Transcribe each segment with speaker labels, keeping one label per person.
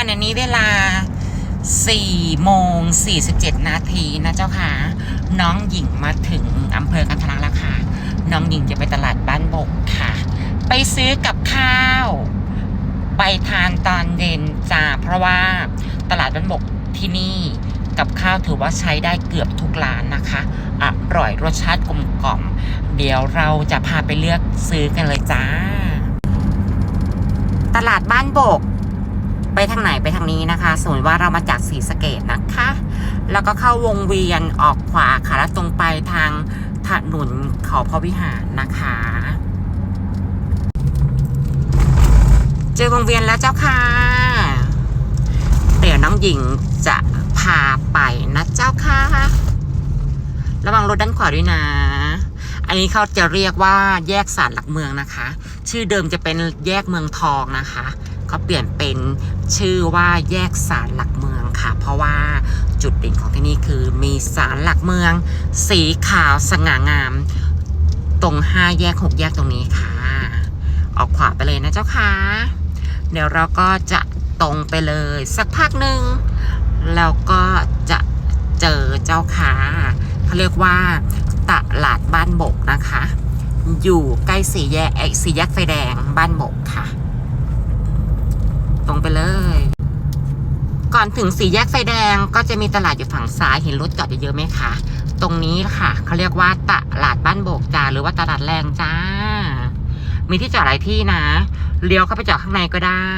Speaker 1: ขณะนี้เวลา4โมง47 นาทีนะเจ้าค่ะ น้องหญิงมาถึงอำเภอกันทลักแล้วค่ะ น้องหญิงจะไปตลาดบ้านบกค่ะ ไปซื้อกับข้าว ไปทานตอนเย็นจ้าเพราะว่าตลาดบ้านบกที่นี่กับข้าวถือว่าใช้ได้เกือบทุกร้านนะคะอร่อยรสชาติกลมกล่อม เดี๋ยวเราจะพาไปเลือกซื้อกันเลยจ้า ตลาดบ้านบก ไปทางไหนไปทางนี้นะคะสมมติว่าเรามาจากสีสเกดนะคะ แล้วก็เข้าวงเวียนออกขวาค่ะแล้วตรงไปทางถนนเขาพระวิหารนะคะ เจอวงเวียนแล้วเจ้าค่ะ เดี๋ยวน้องหญิงจะพาไปนะเจ้าค่ะ ระวังรถด้านขวาด้วยนะ อันนี้เขาจะเรียกว่าแยกสารหลักเมืองนะคะ ชื่อเดิมจะเป็นแยกเมืองทองนะคะ เขาเปลี่ยนเป็นชื่อว่าแยกสารหลักเมืองค่ะ เพราะว่าจุดเด่นของที่นี่คือมีสารหลักเมือง สีขาวสง่างาม ตรงห้าแยกหกแยกตรงนี้ค่ะ ออกขวาไปเลยนะเจ้าค่ะเดี๋ยวเราก็จะตรงไปเลยสักพักหนึ่งแล้วก็จะเจอเจ้าค่ะเขาเรียกว่าตลาดบ้านบกนะคะ อยู่ใกล้สี่แยกไอสี่แยกไฟแดงบ้านบกค่ะ ตรงไปเลย ก่อนถึงสี่แยกไฟแดงก็จะมีตลาดอยู่ฝั่งซ้ายเห็นรถจอดเยอะๆไหมคะ ตรงนี้ค่ะเขาเรียกว่าตลาดบ้านโบกจ้าหรือว่าตลาดแรงจ้า มีที่จอดหลายที่นะเลี้ยวเข้าไปจอดข้างในก็ได้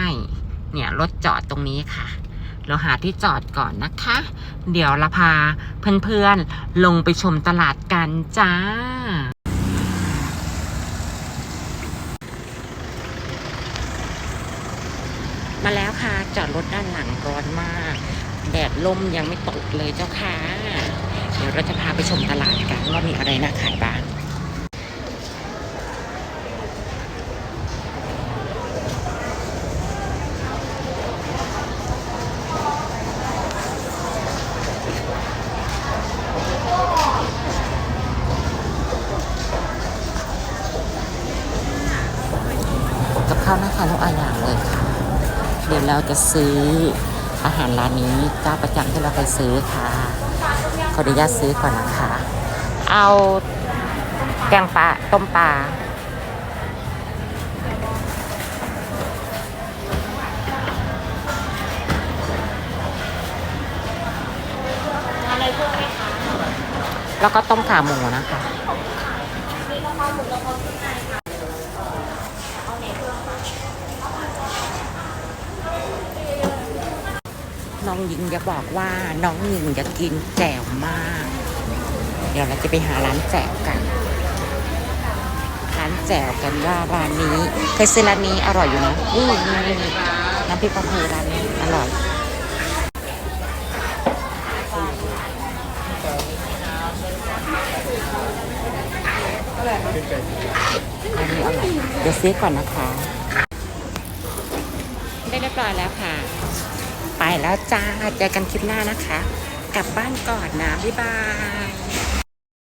Speaker 1: เนี่ยรถจอดตรงนี้ค่ะ เราหาที่จอดก่อนนะคะ เดี๋ยวเราพาเพื่อนๆลงไปชมตลาดกันจ้า มาแล้วค่ะ จอดรถด้านหลังร้อนมาก แดดลมยังไม่ตกเลยเจ้าค่ะ เดี๋ยวเราจะพาไปชมตลาดกันว่ามีอะไรน่าขายบ้างกับข้าวหน้าทานทุกอย่างเลยค่ะ เดี๋ยวเราจะซื้ออาหารร้านนี้เจ้าประจำที่เราไปซื้อค่ะ ขออนุญาตซื้อก่อนนะคะ เอาแกงปลาต้มปลา
Speaker 2: อะไรพวกนี้คะ
Speaker 1: แล้วก็ต้มขาหมูนะคะ
Speaker 2: มีกะเพราหมูกะเพราชุดในค่ะเอาไหนเพิ่มคะ
Speaker 1: น้องหญิงจะบอกว่าน้องหญิงจะกินแจ่วมาก เดี๋ยวเราจะไปหาร้านแจ่วกัน ร้านแจ่วกันว่าร้านนี้เคยซื้อร้านนี้อร่อยอยู่นะนี่นี่นี่น้ำพริกปลาทูร้านนี้อร่อยอันนี้อร่อยเดี๋ยวซื้อก่อนนะคะ ได้เรียบร้อยแล้วค่ะ แล้วจ้า เจอกันคลิปหน้านะคะ กลับบ้านก่อนนะ บ๊ายบาย